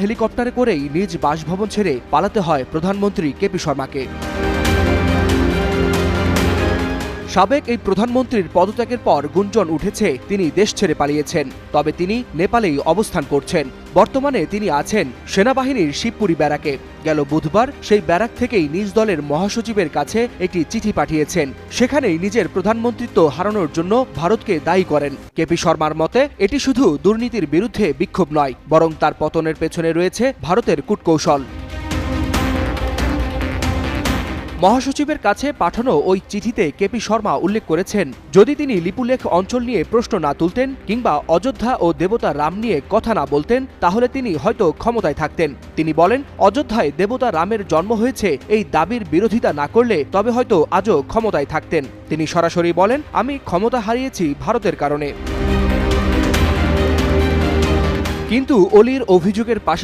হেলিকপ্টারে করেই নিজ বাসভবন ছেড়ে পালাতে হয় প্রধানমন্ত্রী কেপি শর্মাকে। সাবেক এই প্রধানমন্ত্রীর পদত্যাগের পর গুঞ্জন উঠেছে, তিনি দেশ ছেড়ে পালিয়েছেন। তবে তিনি নেপালেই অবস্থান করছেন। বর্তমানে তিনি আছেন সেনাবাহিনীর শিবপুরি ব্যারাকে। গেল বুধবার সেই ব্যারাক থেকেই নিজ দলের মহাসচিবের কাছে একটি চিঠি পাঠিয়েছেন। সেখানেই নিজের প্রধানমন্ত্রিত্ব হারানোর জন্য ভারতকে দায়ী করেন। কেপি শর্মার মতে, এটি শুধু দুর্নীতির বিরুদ্ধে বিক্ষোভ নয়, বরং তার পতনের পেছনে রয়েছে ভারতের কূটকৌশল। মহাসচিবের কাছে পাঠানো ওই চিঠিতে কেপি শর্মা উল্লেখ করেছেন, যদি তিনি লিপুলেখ অঞ্চল নিয়ে প্রশ্ন না তুলতেন কিংবা অযোধ্যা ও দেবতা রাম নিয়ে কথা না বলতেন, তাহলে তিনি হয়তো ক্ষমতায় থাকতেন। তিনি বলেন, অযোধ্যায় দেবতা রামের জন্ম হয়েছে, এই দাবির বিরোধিতা না করলে তবে হয়তো আজও ক্ষমতায় থাকতেন। তিনি সরাসরি বলেন, আমি ক্ষমতা হারিয়েছি ভারতের কারণে। কিন্তু অলির অভিযোগের পাশে